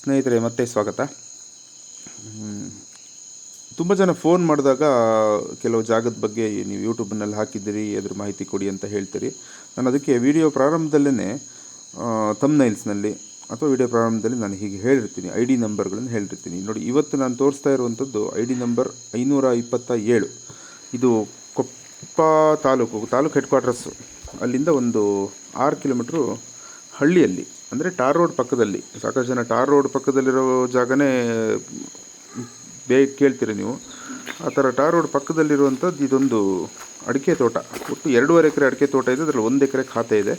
ಸ್ನೇಹಿತರೆ, ಮತ್ತೆ ಸ್ವಾಗತ. ತುಂಬ ಜನ ಫೋನ್ ಮಾಡಿದಾಗ, ಕೆಲವು ಜಾಗದ ಬಗ್ಗೆ ನೀವು ಯೂಟ್ಯೂಬ್ನಲ್ಲಿ ಹಾಕಿದ್ದೀರಿ, ಅದ್ರ ಮಾಹಿತಿ ಕೊಡಿ ಅಂತ ಹೇಳ್ತೀರಿ. ನಾನು ಅದಕ್ಕೆ ವಿಡಿಯೋ ಪ್ರಾರಂಭದಲ್ಲೇ ತಮ್ನೈಲ್ಸ್ನಲ್ಲಿ ಅಥವಾ ವಿಡಿಯೋ ಪ್ರಾರಂಭದಲ್ಲಿ ನಾನು ಹೀಗೆ ಹೇಳಿರ್ತೀನಿ ಐ ಡಿ ನಂಬರ್ಗಳನ್ನು ಹೇಳಿರ್ತೀನಿ. ನೋಡಿ, ಇವತ್ತು ನಾನು ತೋರಿಸ್ತಾ ಇರುವಂಥದ್ದು ಐ ಡಿ ನಂಬರ್ ಐನೂರ ಇಪ್ಪತ್ತ ಏಳು ಇದು ಕೊಪ್ಪ ತಾಲೂಕು ತಾಲೂಕು ಹೆಡ್ ಕ್ವಾರ್ಟರ್ಸು ಅಲ್ಲಿಂದ ಒಂದು ಆರು ಕಿಲೋಮೀಟ್ರು ಹಳ್ಳಿಯಲ್ಲಿ. ಅಂದರೆ ಟಾರ್ ರೋಡ್ ಪಕ್ಕದಲ್ಲಿ ಸಾಕಷ್ಟು ಜನ ಟಾರ್ ರೋಡ್ ಪಕ್ಕದಲ್ಲಿರೋ ಜಾಗನೇ ಬೇಗ ಕೇಳ್ತೀರಿ ನೀವು. ಆ ಥರ ಟಾರ್ ರೋಡ್ ಪಕ್ಕದಲ್ಲಿರುವಂಥದ್ದು ಇದೊಂದು ಅಡಿಕೆ ತೋಟ. ಒಟ್ಟು ಎರಡೂವರೆ ಎಕರೆ ಅಡಿಕೆ ತೋಟ ಇದೆ ಅದರಲ್ಲಿ ಒಂದು ಎಕರೆ ಖಾತೆ ಇದೆ.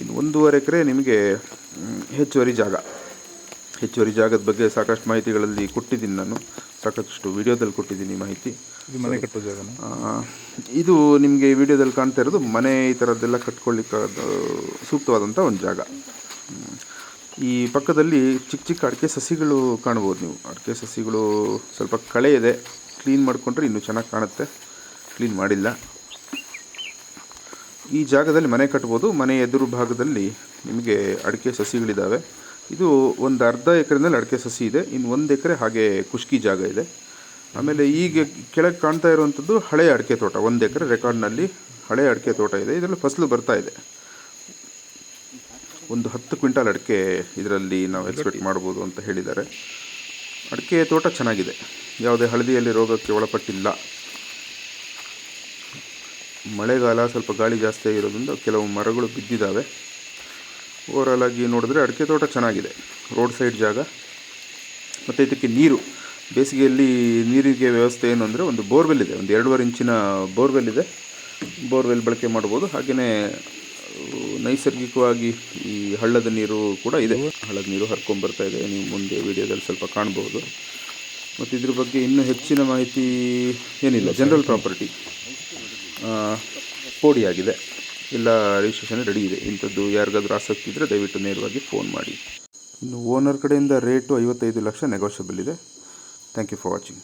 ಇನ್ನು ಒಂದೂವರೆ ಎಕರೆ ನಿಮಗೆ ಹೆಚ್ಚುವರಿ ಜಾಗ. ಹೆಚ್ಚುವರಿ ಜಾಗದ ಬಗ್ಗೆ ಸಾಕಷ್ಟು ಮಾಹಿತಿಗಳಲ್ಲಿ ಕೊಟ್ಟಿದ್ದೀನಿ ನಾನು. ಸಾಕಷ್ಟು ವಿಡಿಯೋದಲ್ಲಿ ಕೊಟ್ಟಿದ್ದೀನಿ ಮಾಹಿತಿ. ಇದು ಮನೆ ಕಟ್ಟೋ ಜಾಗ ಇದು ನಿಮಗೆ ವಿಡಿಯೋದಲ್ಲಿ ಕಾಣ್ತಾ ಇರೋದು ಮನೆ ಈ ಥರದ್ದೆಲ್ಲ ಕಟ್ಕೊಳ್ಳಿಕ್ಕೆ ಸೂಕ್ತವಾದಂಥ ಒಂದು ಜಾಗ. ಈ ಪಕ್ಕದಲ್ಲಿ ಚಿಕ್ಕ ಚಿಕ್ಕ ಅಡಿಕೆ ಸಸಿಗಳು ಕಾಣ್ಬೋದು ನೀವು. ಅಡಿಕೆ ಸಸಿಗಳು ಸ್ವಲ್ಪ ಕಳೆ ಇದೆ. ಕ್ಲೀನ್ ಮಾಡಿಕೊಂಡ್ರೆ ಇನ್ನೂ ಚೆನ್ನಾಗಿ ಕಾಣುತ್ತೆ. ಕ್ಲೀನ್ ಮಾಡಿಲ್ಲ. ಈ ಜಾಗದಲ್ಲಿ ಮನೆ ಕಟ್ಬೋದು. ಮನೆ ಎದುರು ಭಾಗದಲ್ಲಿ ನಿಮಗೆ ಅಡಿಕೆ ಸಸಿಗಳಿದ್ದಾವೆ ಇದು ಒಂದು ಅರ್ಧ ಎಕರೆನಲ್ಲಿ ಅಡಿಕೆ ಸಸಿ ಇದೆ. ಇನ್ನು ಒಂದು ಎಕರೆ ಹಾಗೆ ಖುಷ್ಕಿ ಜಾಗ ಇದೆ. ಆಮೇಲೆ ಈಗ ಕೆಳಗೆ ಕಾಣ್ತಾ ಇರುವಂಥದ್ದು ಹಳೆಯ ಅಡಿಕೆ ತೋಟ. ಒಂದು ಎಕರೆ ರೆಕಾರ್ಡ್ನಲ್ಲಿ ಹಳೆಯ ಅಡಿಕೆ ತೋಟ ಇದೆ. ಇದರಲ್ಲಿ ಫಸಲು ಬರ್ತಾ ಇದೆ. ಒಂದು ಹತ್ತು ಕ್ವಿಂಟಾಲ್ ಅಡಿಕೆ ಇದರಲ್ಲಿ ನಾವು ಎಕ್ಸ್ಪೆಕ್ಟ್ ಮಾಡ್ಬೋದು ಅಂತ ಹೇಳಿದ್ದಾರೆ. ಅಡಿಕೆ ತೋಟ ಚೆನ್ನಾಗಿದೆ. ಯಾವುದೇ ಹಳದಿಯಲ್ಲಿ ರೋಗಕ್ಕೆ ಒಳಪಟ್ಟಿಲ್ಲ. ಮಳೆಗಾಲ ಸ್ವಲ್ಪ ಗಾಳಿ ಜಾಸ್ತಿ ಆಗಿರೋದ್ರಿಂದ ಕೆಲವು ಮರಗಳು ಬಿದ್ದಿದ್ದಾವೆ ಓವರಾಲ್ ಆಗಿ ನೋಡಿದ್ರೆ ಅಡಿಕೆ ತೋಟ ಚೆನ್ನಾಗಿದೆ. ರೋಡ್ ಸೈಡ್ ಜಾಗ. ಮತ್ತು ಇದಕ್ಕೆ ನೀರು. ಬೇಸಿಗೆಯಲ್ಲಿ ನೀರಿಗೆ ವ್ಯವಸ್ಥೆ ಏನು ಅಂದರೆ ಒಂದು ಬೋರ್ವೆಲ್ ಇದೆ. ಒಂದು ಎರಡೂವರೆ ಇಂಚಿನ ಬೋರ್ವೆಲ್ ಇದೆ. ಬೋರ್ವೆಲ್ ಬಳಕೆ ಮಾಡ್ಬೋದು. ಹಾಗೆಯೇ ನೈಸರ್ಗಿಕವಾಗಿ ಈ ಹಳ್ಳದ ನೀರು ಕೂಡ ಇದೆ. ಹಳ್ಳದ ನೀರು ಹರ್ಕೊಂಬರ್ತಾ ಇದೆ. ನೀವು ಮುಂದೆ ವಿಡಿಯೋದಲ್ಲಿ ಸ್ವಲ್ಪ ಕಾಣ್ಬೋದು. ಮತ್ತು ಇದ್ರ ಬಗ್ಗೆ ಇನ್ನೂ ಹೆಚ್ಚಿನ ಮಾಹಿತಿ ಏನಿಲ್ಲ. ಜನರಲ್ ಪ್ರಾಪರ್ಟಿ ಪೋಡಿಯಾಗಿದೆ ಎಲ್ಲ ರಿಜಿಸ್ಟ್ರೇಷನ್ ರೆಡಿ ಇದೆ. ಇಂಥದ್ದು ಯಾರಿಗಾದ್ರೂ ಆಸಕ್ತಿ ಇದ್ದರೆ ದಯವಿಟ್ಟು ನೇರವಾಗಿ ಫೋನ್ ಮಾಡಿ. ಇನ್ನು ಓನರ್ ಕಡೆಯಿಂದ ರೇಟು ಐವತ್ತೈದು ಲಕ್ಷ ನೆಗೋಷಿಯಬಲ್ ಇದೆ. Thank you for watching